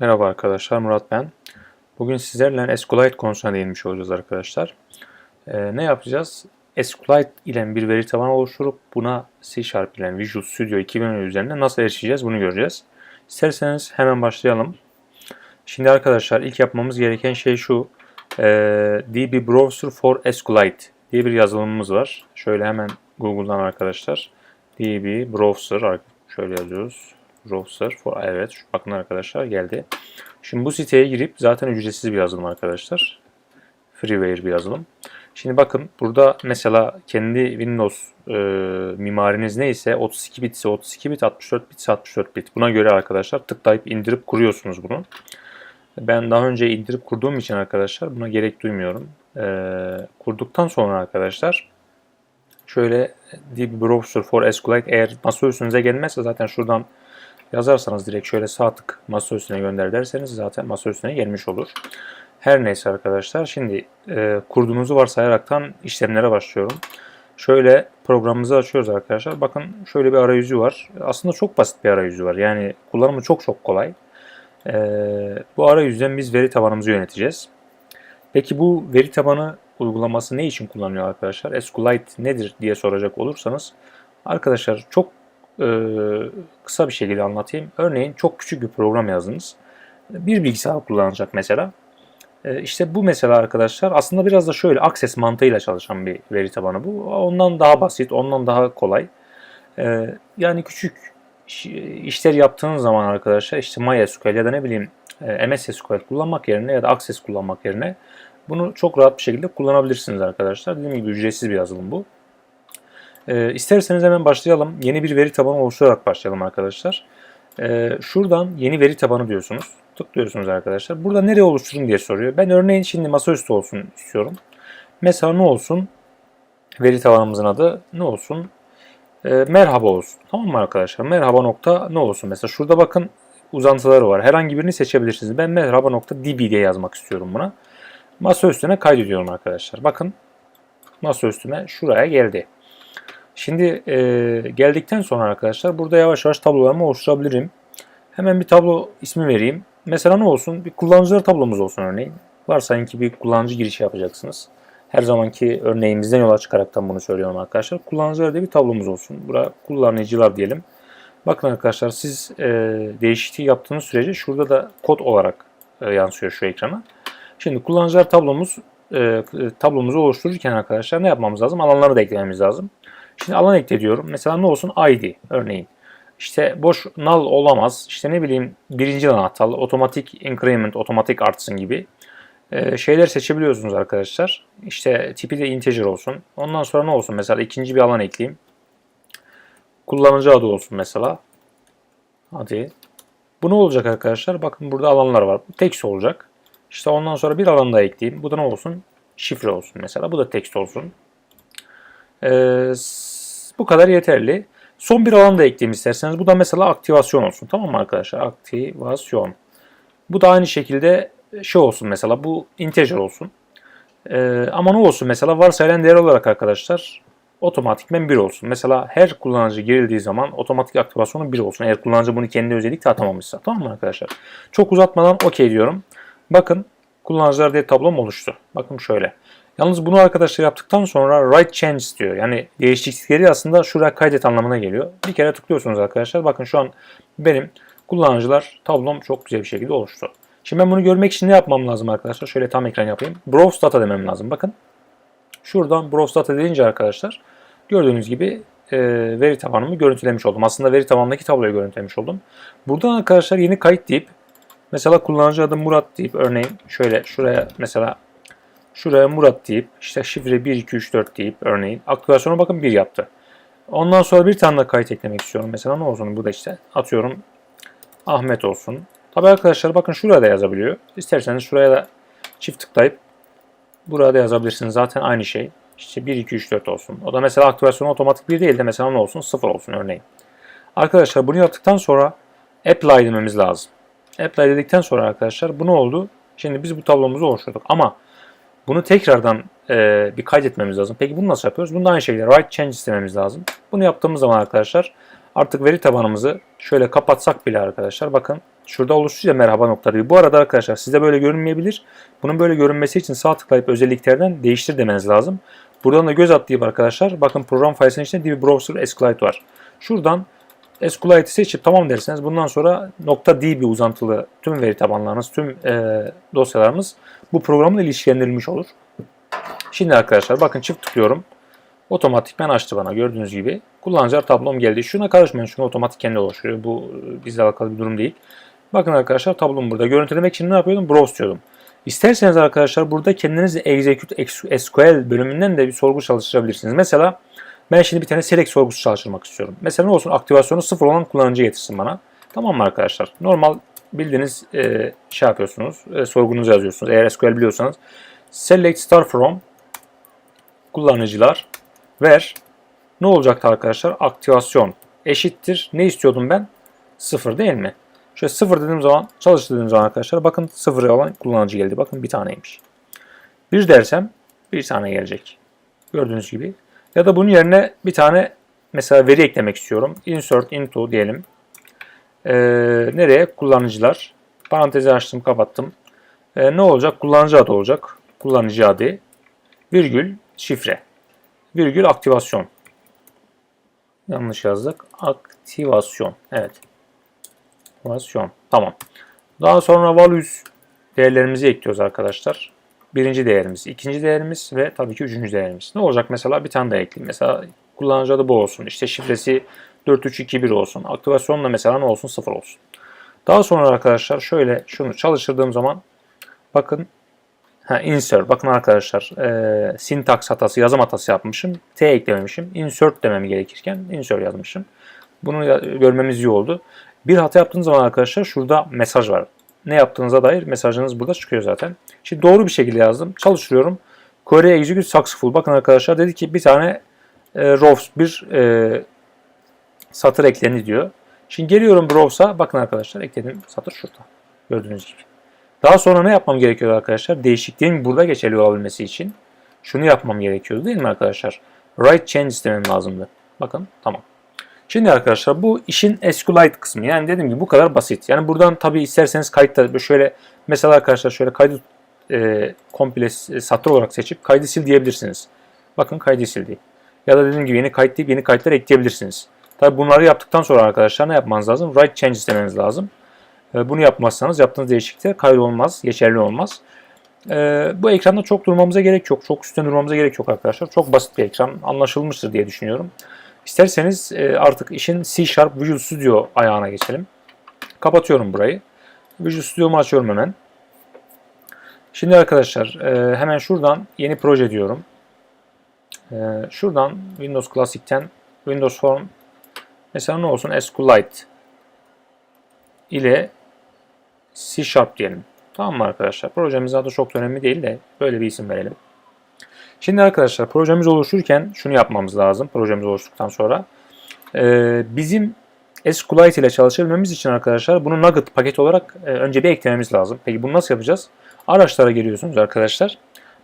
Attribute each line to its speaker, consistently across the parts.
Speaker 1: Merhaba arkadaşlar, Murat ben. Bugün sizlerle SQLite konusuna değinmiş olacağız arkadaşlar. Ee, ne yapacağız? SQLite ile bir veri tabanı oluşturup buna C Sharp ile Visual Studio 2010 üzerinde nasıl erişeceğiz bunu göreceğiz. İsterseniz hemen başlayalım. Şimdi arkadaşlar ilk yapmamız gereken şey şu. Ee, DB Browser for SQLite diye bir yazılımımız var. Şöyle hemen Google'dan arkadaşlar. DB Browser şöyle yazıyoruz. Browser for evet şu bakın arkadaşlar geldi. Şimdi bu siteye girip zaten ücretsiz bir yazılım arkadaşlar. Freeware bir yazılım. Şimdi bakın burada mesela kendi Windows e, mimariniz neyse 32 bit ise 32 bit 64 bit ise 64 bit. Buna göre arkadaşlar tıklayıp indirip kuruyorsunuz bunu. Ben daha önce indirip kurduğum için arkadaşlar buna gerek duymuyorum. E, kurduktan sonra arkadaşlar şöyle DB Browser for SQLite eğer masa üstünüze gelmezse zaten şuradan yazarsanız direkt şöyle sağ tık masa üstüne gönder derseniz zaten masa üstüne gelmiş olur. Her neyse arkadaşlar şimdi e, kurduğunuzu varsayaraktan işlemlere başlıyorum. Şöyle programımızı açıyoruz arkadaşlar. Bakın şöyle bir arayüzü var. Aslında çok basit bir arayüzü var. Yani kullanımı çok çok kolay. E, bu arayüzden biz veri tabanımızı yöneteceğiz. Peki bu veri tabanı uygulaması ne için kullanılıyor arkadaşlar? SQLite nedir diye soracak olursanız arkadaşlar çok e, kısa bir şekilde anlatayım. Örneğin çok küçük bir program yazdınız. Bir bilgisayar kullanacak mesela. E, işte bu mesela arkadaşlar aslında biraz da şöyle Access mantığıyla çalışan bir veri tabanı bu. Ondan daha basit, ondan daha kolay. E, yani küçük işler yaptığınız zaman arkadaşlar işte MySQL ya da ne bileyim e, MS SQL kullanmak yerine ya da Access kullanmak yerine bunu çok rahat bir şekilde kullanabilirsiniz arkadaşlar. Dediğim gibi ücretsiz bir yazılım bu. E, isterseniz hemen başlayalım. Yeni bir veri tabanı oluşturarak başlayalım arkadaşlar. E, şuradan yeni veri tabanı diyorsunuz. Tıklıyorsunuz arkadaşlar. Burada nereye oluşturun diye soruyor. Ben örneğin şimdi masaüstü olsun istiyorum. Mesela ne olsun? Veri tabanımızın adı ne olsun? E, merhaba olsun. Tamam mı arkadaşlar? Merhaba nokta ne olsun? Mesela şurada bakın uzantıları var. Herhangi birini seçebilirsiniz. Ben merhaba nokta db diye yazmak istiyorum buna. Masa üstüne kaydediyorum arkadaşlar. Bakın masa üstüme şuraya geldi. Şimdi e, geldikten sonra arkadaşlar burada yavaş yavaş tablolarımı oluşturabilirim. Hemen bir tablo ismi vereyim. Mesela ne olsun? Bir kullanıcılar tablomuz olsun örneğin. Varsayın ki bir kullanıcı girişi yapacaksınız. Her zamanki örneğimizden yola çıkaraktan bunu söylüyorum arkadaşlar. Kullanıcılar diye bir tablomuz olsun. Burada kullanıcılar diyelim. Bakın arkadaşlar siz e, değişikliği yaptığınız sürece şurada da kod olarak e, yansıyor şu ekrana. Şimdi kullanıcılar tablomuz e, tablomuzu oluştururken arkadaşlar ne yapmamız lazım? Alanları da eklememiz lazım. Şimdi alan ekle diyorum. Mesela ne olsun? ID örneğin. İşte boş null olamaz. İşte ne bileyim birinci anahtar, otomatik increment, otomatik artsın gibi ee, şeyler seçebiliyorsunuz arkadaşlar. İşte tipi de integer olsun. Ondan sonra ne olsun? Mesela ikinci bir alan ekleyeyim. Kullanıcı adı olsun mesela. Hadi. Bu ne olacak arkadaşlar? Bakın burada alanlar var. Text olacak. İşte ondan sonra bir alan daha ekleyeyim. Bu da ne olsun? Şifre olsun mesela. Bu da text olsun. Ee, bu kadar yeterli. Son bir alan da ekleyeyim isterseniz. Bu da mesela aktivasyon olsun. Tamam mı arkadaşlar? Aktivasyon. Bu da aynı şekilde şey olsun mesela. Bu integer olsun. Ee, ama ne olsun mesela varsayılan değer olarak arkadaşlar otomatikmen 1 olsun. Mesela her kullanıcı girildiği zaman otomatik aktivasyonu 1 olsun. Eğer kullanıcı bunu kendi özellikle atamamışsa. Tamam mı arkadaşlar? Çok uzatmadan okey diyorum. Bakın kullanıcılar diye tablom oluştu. Bakın şöyle. Yalnız bunu arkadaşlar yaptıktan sonra write change diyor. Yani değişiklikleri aslında şuraya kaydet anlamına geliyor. Bir kere tıklıyorsunuz arkadaşlar. Bakın şu an benim kullanıcılar tablom çok güzel bir şekilde oluştu. Şimdi ben bunu görmek için ne yapmam lazım arkadaşlar? Şöyle tam ekran yapayım. Browse data demem lazım. Bakın. Şuradan browse data deyince arkadaşlar gördüğünüz gibi e, veri tabanımı görüntülemiş oldum. Aslında veri tabanındaki tabloyu görüntülemiş oldum. Buradan arkadaşlar yeni kayıt deyip mesela kullanıcı adı Murat deyip örneğin şöyle şuraya mesela Şuraya Murat deyip işte şifre 1, 2, 3, 4 deyip örneğin aktivasyona bakın 1 yaptı. Ondan sonra bir tane de kayıt eklemek istiyorum. Mesela ne olsun bu da işte atıyorum Ahmet olsun. Tabi arkadaşlar bakın şurada yazabiliyor. İsterseniz şuraya da çift tıklayıp burada yazabilirsiniz. Zaten aynı şey. İşte 1, 2, 3, 4 olsun. O da mesela aktivasyon otomatik 1 değil de mesela ne olsun 0 olsun örneğin. Arkadaşlar bunu yaptıktan sonra apply dememiz lazım. Apply dedikten sonra arkadaşlar bu ne oldu? Şimdi biz bu tablomuzu oluşturduk. Ama bunu tekrardan e, bir kaydetmemiz lazım. Peki bunu nasıl yapıyoruz? Bunu da aynı şekilde write change istememiz lazım. Bunu yaptığımız zaman arkadaşlar artık veri tabanımızı şöyle kapatsak bile arkadaşlar bakın Şurada oluşturuyor merhaba nokta diye. Bu arada arkadaşlar size böyle görünmeyebilir. Bunun böyle görünmesi için sağ tıklayıp özelliklerden değiştir demeniz lazım. Buradan da göz atlayıp arkadaşlar bakın program faylesinin içinde DB Browser SQLite var. Şuradan SQLite'i seçip tamam derseniz bundan sonra .db uzantılı tüm veri tabanlarınız, tüm e, dosyalarımız bu programla ilişkilendirilmiş olur. Şimdi arkadaşlar bakın çift tıklıyorum. Otomatikmen açtı bana gördüğünüz gibi. Kullanıcılar tablom geldi. Şuna karışmayın. Şunu otomatik kendi oluşturuyor. Bu bizle alakalı bir durum değil. Bakın arkadaşlar tablom burada. Görüntülemek için ne yapıyordum? Browse diyordum. İsterseniz arkadaşlar burada kendiniz Execute SQL bölümünden de bir sorgu çalıştırabilirsiniz. Mesela ben şimdi bir tane select sorgusu çalıştırmak istiyorum. Mesela ne olsun? Aktivasyonu sıfır olan kullanıcı getirsin bana. Tamam mı arkadaşlar? Normal bildiğiniz e, şey yapıyorsunuz. E, sorgunuzu yazıyorsunuz. Eğer SQL biliyorsanız. Select star from kullanıcılar ver. Ne olacaktı arkadaşlar? Aktivasyon eşittir. Ne istiyordum ben? Sıfır değil mi? Şöyle sıfır dediğim zaman çalış dediğim zaman arkadaşlar bakın sıfır olan kullanıcı geldi. Bakın bir taneymiş. Bir dersem bir tane gelecek. Gördüğünüz gibi. Ya da bunun yerine bir tane mesela veri eklemek istiyorum. Insert into diyelim. Ee, nereye? Kullanıcılar. Parantezi açtım kapattım. Ee, ne olacak? Kullanıcı adı olacak. Kullanıcı adı. Virgül şifre. Virgül aktivasyon. Yanlış yazdık. Aktivasyon. Evet. Aktivasyon. Tamam. Daha sonra values değerlerimizi ekliyoruz arkadaşlar. Birinci değerimiz, ikinci değerimiz ve tabii ki üçüncü değerimiz. Ne olacak mesela bir tane daha ekleyeyim. Mesela kullanıcı adı bu olsun. İşte şifresi 4321 olsun. Aktivasyonla mesela ne olsun? 0 olsun. Daha sonra arkadaşlar şöyle şunu çalıştırdığım zaman bakın ha, insert. Bakın arkadaşlar e, syntax hatası, yazım hatası yapmışım. T eklememişim. Insert demem gerekirken insert yazmışım. Bunu görmemiz iyi oldu. Bir hata yaptığınız zaman arkadaşlar şurada mesaj var. Ne yaptığınıza dair mesajınız burada çıkıyor zaten. Şimdi doğru bir şekilde yazdım. Çalıştırıyorum. Query execute successful. Bakın arkadaşlar dedi ki bir tane e, rows bir e, satır eklendi diyor. Şimdi geliyorum browse'a. Bakın arkadaşlar ekledim satır şurada. Gördüğünüz gibi. Daha sonra ne yapmam gerekiyor arkadaşlar? Değişikliğin burada geçerli olabilmesi için şunu yapmam gerekiyordu değil mi arkadaşlar? Write change istemem lazımdı. Bakın tamam. Şimdi arkadaşlar bu işin SQLite kısmı. Yani dediğim gibi bu kadar basit. Yani buradan tabi isterseniz kayıtta şöyle mesela arkadaşlar şöyle kaydı e, komple satır olarak seçip kaydı sil diyebilirsiniz. Bakın kaydı sildi. Ya da dediğim gibi yeni kayıt deyip yeni kayıtlar ekleyebilirsiniz. Tabi bunları yaptıktan sonra arkadaşlar ne yapmanız lazım? Write change istemeniz lazım. E, bunu yapmazsanız yaptığınız değişiklikler kaydolmaz, geçerli olmaz. E, bu ekranda çok durmamıza gerek yok. Çok üstten durmamıza gerek yok arkadaşlar. Çok basit bir ekran. Anlaşılmıştır diye düşünüyorum. İsterseniz e, artık işin C Sharp Visual Studio ayağına geçelim. Kapatıyorum burayı. Visual Studio'mu açıyorum hemen. Şimdi arkadaşlar e, hemen şuradan yeni proje diyorum. E, şuradan Windows Classic'ten Windows Form mesela ne olsun SQLite ile C Sharp diyelim. Tamam mı arkadaşlar? Projemizin adı çok önemli değil de böyle bir isim verelim. Şimdi arkadaşlar projemiz oluşurken şunu yapmamız lazım. Projemiz oluştuktan sonra. Ee, bizim SQLite ile çalışabilmemiz için arkadaşlar bunu Nugget paket olarak e, önce bir eklememiz lazım. Peki bunu nasıl yapacağız? Araçlara giriyorsunuz arkadaşlar.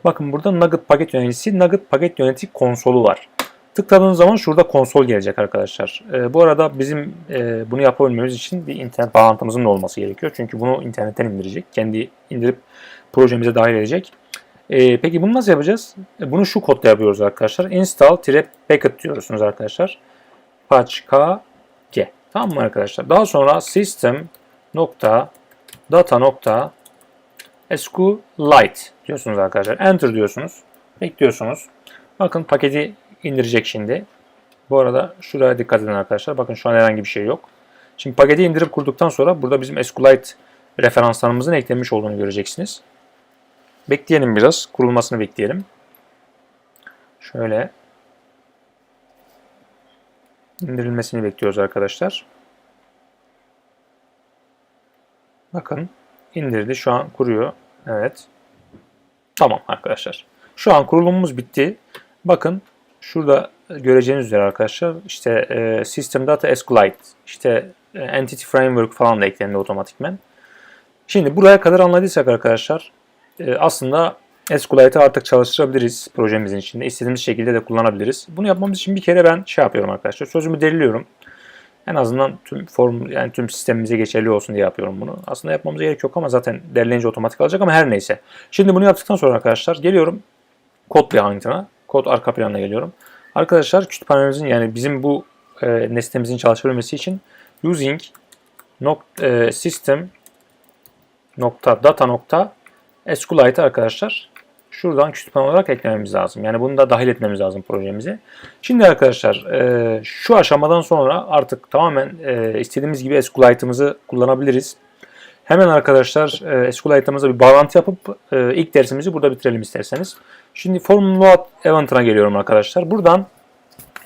Speaker 1: Bakın burada Nugget paket yöneticisi, Nugget paket yönetici konsolu var. Tıkladığınız zaman şurada konsol gelecek arkadaşlar. E, bu arada bizim e, bunu yapabilmemiz için bir internet bağlantımızın olması gerekiyor. Çünkü bunu internetten indirecek. Kendi indirip projemize dahil edecek. E, peki bunu nasıl yapacağız? E, bunu şu kodla yapıyoruz arkadaşlar. Install-packet diyorsunuz arkadaşlar. Patch-k g. Tamam mı arkadaşlar? Daha sonra system nokta data nokta SQLite diyorsunuz arkadaşlar. Enter diyorsunuz. Bekliyorsunuz. Bakın paketi indirecek şimdi. Bu arada şuraya dikkat edin arkadaşlar. Bakın şu an herhangi bir şey yok. Şimdi paketi indirip kurduktan sonra burada bizim SQLite referanslarımızın eklenmiş olduğunu göreceksiniz. Bekleyelim biraz. Kurulmasını bekleyelim. Şöyle indirilmesini bekliyoruz arkadaşlar. Bakın indirdi. Şu an kuruyor. Evet. Tamam arkadaşlar. Şu an kurulumumuz bitti. Bakın şurada göreceğiniz üzere arkadaşlar işte e, System Data SQLite işte e, Entity Framework falan da eklendi otomatikmen. Şimdi buraya kadar anladıysak arkadaşlar aslında SQLite'ı artık çalıştırabiliriz projemizin içinde. İstediğimiz şekilde de kullanabiliriz. Bunu yapmamız için bir kere ben şey yapıyorum arkadaşlar. Sözümü deliliyorum. En azından tüm form yani tüm sistemimize geçerli olsun diye yapıyorum bunu. Aslında yapmamıza gerek yok ama zaten derleyince otomatik alacak ama her neyse. Şimdi bunu yaptıktan sonra arkadaşlar geliyorum kod behind'ına. Kod arka planına geliyorum. Arkadaşlar kütüphanemizin yani bizim bu e, nesnemizin çalışabilmesi için using nok, e, system nokta data nokta SQLite arkadaşlar şuradan kütüphane olarak eklememiz lazım. Yani bunu da dahil etmemiz lazım projemize. Şimdi arkadaşlar e, şu aşamadan sonra artık tamamen e, istediğimiz gibi SQLite'ımızı kullanabiliriz. Hemen arkadaşlar e, SQLite'ımıza bir bağlantı yapıp e, ilk dersimizi burada bitirelim isterseniz. Şimdi form load event'ına geliyorum arkadaşlar. Buradan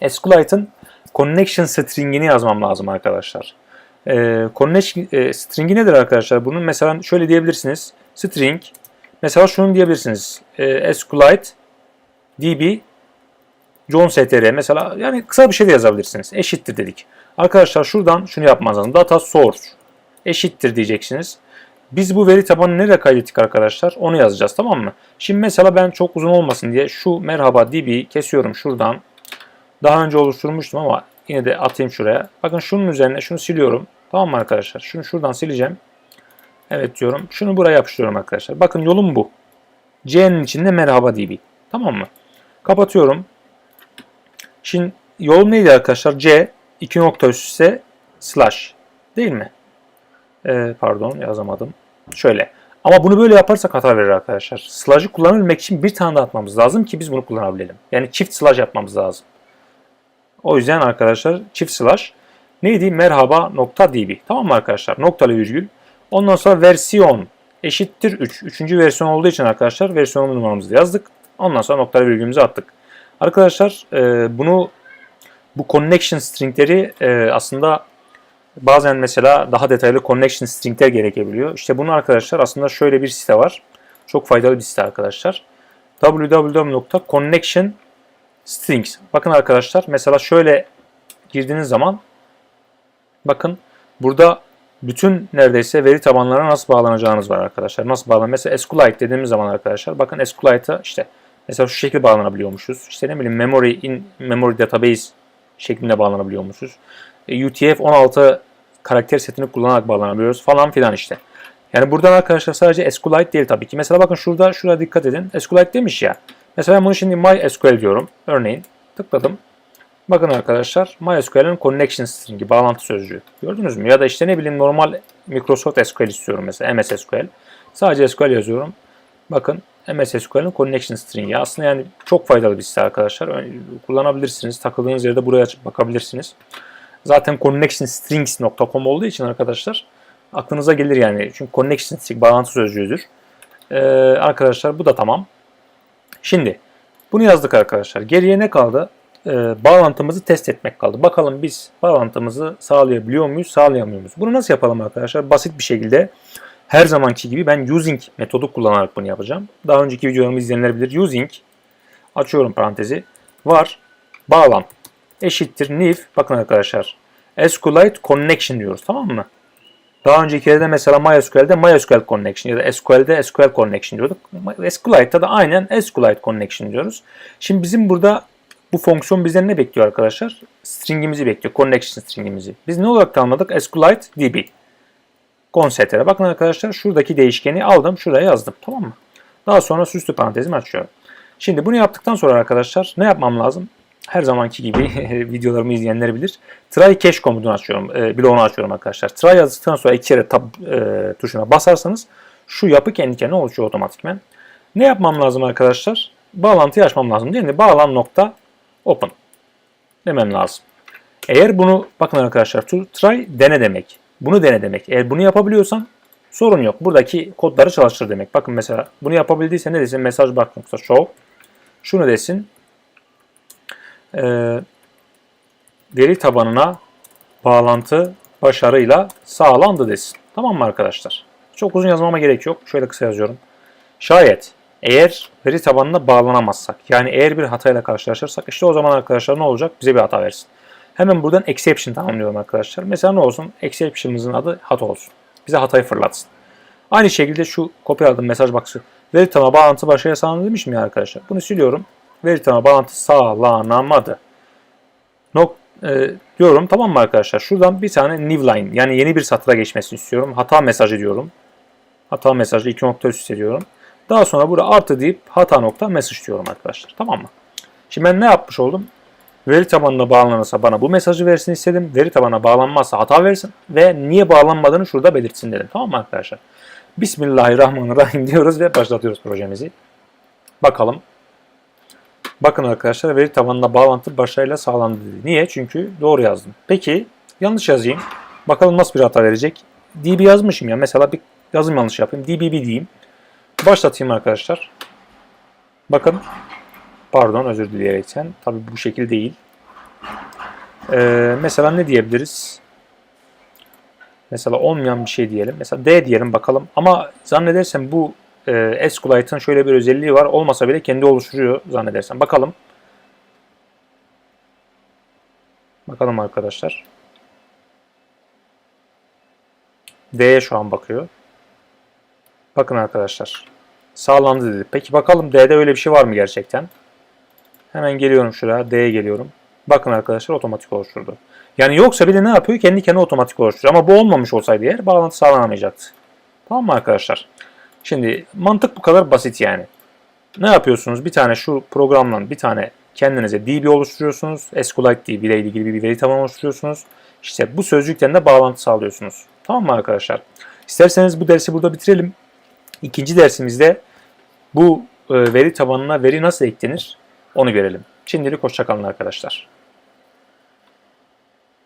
Speaker 1: SQLite'ın connection string'ini yazmam lazım arkadaşlar. Connection string'i nedir arkadaşlar? Bunun mesela şöyle diyebilirsiniz. String mesela şunu diyebilirsiniz. E, SQLite db John str mesela yani kısa bir şey de yazabilirsiniz. Eşittir dedik. Arkadaşlar şuradan şunu yapmanız lazım. Data source eşittir diyeceksiniz. Biz bu veri tabanını nereye kaydettik arkadaşlar? Onu yazacağız tamam mı? Şimdi mesela ben çok uzun olmasın diye şu merhaba db kesiyorum şuradan. Daha önce oluşturmuştum ama yine de atayım şuraya. Bakın şunun üzerine şunu siliyorum. Tamam mı arkadaşlar? Şunu şuradan sileceğim. Evet diyorum. Şunu buraya yapıştırıyorum arkadaşlar. Bakın yolum bu. C'nin içinde merhaba db. Tamam mı? Kapatıyorum. Şimdi yolum neydi arkadaşlar? C 2 nokta üstse slash. Değil mi? Ee, pardon yazamadım. Şöyle. Ama bunu böyle yaparsak hata verir arkadaşlar. Slash'ı kullanabilmek için bir tane daha atmamız lazım ki biz bunu kullanabilelim. Yani çift slash yapmamız lazım. O yüzden arkadaşlar çift slash neydi? Merhaba nokta db. Tamam mı arkadaşlar? Noktalı virgül. Ondan sonra versiyon eşittir 3. Üçüncü versiyon olduğu için arkadaşlar versiyon numaramızı yazdık. Ondan sonra noktalı virgülümüzü attık. Arkadaşlar e, bunu bu connection stringleri e, aslında bazen mesela daha detaylı connection stringler gerekebiliyor. İşte bunu arkadaşlar aslında şöyle bir site var. Çok faydalı bir site arkadaşlar. www.connection strings. Bakın arkadaşlar mesela şöyle girdiğiniz zaman bakın burada bütün neredeyse veri tabanlarına nasıl bağlanacağınız var arkadaşlar. Nasıl bağlan? Mesela SQLite dediğimiz zaman arkadaşlar bakın SQLite'a işte mesela şu şekilde bağlanabiliyormuşuz. İşte ne bileyim memory in memory database şeklinde bağlanabiliyormuşuz. E, UTF-16 karakter setini kullanarak bağlanabiliyoruz falan filan işte. Yani buradan arkadaşlar sadece SQLite değil tabii ki. Mesela bakın şurada şuraya dikkat edin. SQLite demiş ya. Mesela ben bunu şimdi MySQL diyorum. Örneğin tıkladım. Bakın arkadaşlar MySQL'in connection string'i, bağlantı sözcüğü. Gördünüz mü? Ya da işte ne bileyim normal Microsoft SQL istiyorum mesela MS SQL. Sadece SQL yazıyorum. Bakın MS SQL'in connection string'i. Aslında yani çok faydalı bir site arkadaşlar. Kullanabilirsiniz. Takıldığınız yerde buraya açıp bakabilirsiniz. Zaten connectionstrings.com olduğu için arkadaşlar aklınıza gelir yani. Çünkü connection string bağlantı sözcüğüdür. Ee, arkadaşlar bu da tamam. Şimdi bunu yazdık arkadaşlar. Geriye ne kaldı? Ee, bağlantımızı test etmek kaldı. Bakalım biz bağlantımızı sağlayabiliyor muyuz, sağlayamıyor muyuz? Bunu nasıl yapalım arkadaşlar? Basit bir şekilde her zamanki gibi ben using metodu kullanarak bunu yapacağım. Daha önceki videolarımı izleyenler bilir. Using açıyorum parantezi var bağlam eşittir new bakın arkadaşlar SQLite connection diyoruz tamam mı? Daha öncekilerde mesela MySQL'de MySQL connection ya da SQL'de SQL connection diyorduk. SQLite'da da aynen SQLite connection diyoruz. Şimdi bizim burada bu fonksiyon bizden ne bekliyor arkadaşlar? Stringimizi bekliyor. Connection stringimizi. Biz ne olarak tanımladık? SQLite DB. Conset'e. Bakın arkadaşlar şuradaki değişkeni aldım. Şuraya yazdım. Tamam mı? Daha sonra süslü parantezimi açıyorum. Şimdi bunu yaptıktan sonra arkadaşlar ne yapmam lazım? Her zamanki gibi videolarımı izleyenler bilir. Try cache komutunu açıyorum. E, bloğunu açıyorum arkadaşlar. Try yazdıktan sonra iki kere tab e, tuşuna basarsanız şu yapı kendi kendine oluşuyor otomatikmen. Ne yapmam lazım arkadaşlar? Bağlantıyı açmam lazım değil mi? Bağlan nokta open demem lazım. Eğer bunu bakın arkadaşlar try dene demek. Bunu dene demek. Eğer bunu yapabiliyorsan sorun yok. Buradaki kodları çalıştır demek. Bakın mesela bunu yapabildiyse ne desin? Mesaj bak nokta show. Şunu desin. Ee, veri tabanına bağlantı başarıyla sağlandı desin. Tamam mı arkadaşlar? Çok uzun yazmama gerek yok. Şöyle kısa yazıyorum. Şayet eğer veri tabanına bağlanamazsak yani eğer bir hatayla karşılaşırsak işte o zaman arkadaşlar ne olacak? Bize bir hata versin. Hemen buradan exception tanımlıyorum arkadaşlar. Mesela ne olsun? Exception'ımızın adı hata olsun. Bize hatayı fırlatsın. Aynı şekilde şu kopyaladım mesaj box'ı. Veri tabanına bağlantı başarıya sağlandı demişim ya arkadaşlar. Bunu siliyorum. Veri tabanına bağlantı sağlanamadı. Nok e, diyorum tamam mı arkadaşlar? Şuradan bir tane new line yani yeni bir satıra geçmesini istiyorum. Hata mesajı diyorum. Hata mesajı iki nokta üst. Daha sonra burada artı deyip hata nokta mesaj diyorum arkadaşlar. Tamam mı? Şimdi ben ne yapmış oldum? Veri tabanına bağlanırsa bana bu mesajı versin istedim. Veri tabanına bağlanmazsa hata versin. Ve niye bağlanmadığını şurada belirtsin dedim. Tamam mı arkadaşlar? Bismillahirrahmanirrahim diyoruz ve başlatıyoruz projemizi. Bakalım. Bakın arkadaşlar veri tabanına bağlantı başarıyla sağlandı dedi. Niye? Çünkü doğru yazdım. Peki yanlış yazayım. Bakalım nasıl bir hata verecek. DB yazmışım ya. Mesela bir yazım yanlış yapayım. DBB diyeyim. Başlatayım arkadaşlar. Bakın. Pardon özür dileyerekten. Tabii bu şekil değil. Ee, mesela ne diyebiliriz? Mesela olmayan bir şey diyelim. Mesela D diyelim bakalım. Ama zannedersem bu e, SQLite'ın şöyle bir özelliği var. Olmasa bile kendi oluşturuyor zannedersem. Bakalım. Bakalım arkadaşlar. D'ye şu an bakıyor. Bakın arkadaşlar. Sağlandı dedi. Peki bakalım D'de öyle bir şey var mı gerçekten? Hemen geliyorum şuraya. D'ye geliyorum. Bakın arkadaşlar otomatik oluşturdu. Yani yoksa bile ne yapıyor? Kendi kendine otomatik oluşturuyor. Ama bu olmamış olsaydı eğer bağlantı sağlanamayacaktı. Tamam mı arkadaşlar? Şimdi mantık bu kadar basit yani. Ne yapıyorsunuz? Bir tane şu programla bir tane kendinize DB oluşturuyorsunuz. SQLite DB ile ilgili bir veri tabanı oluşturuyorsunuz. İşte bu sözcükten de bağlantı sağlıyorsunuz. Tamam mı arkadaşlar? İsterseniz bu dersi burada bitirelim. İkinci dersimizde bu e, veri tabanına veri nasıl eklenir onu görelim. Şimdilik hoşçakalın arkadaşlar.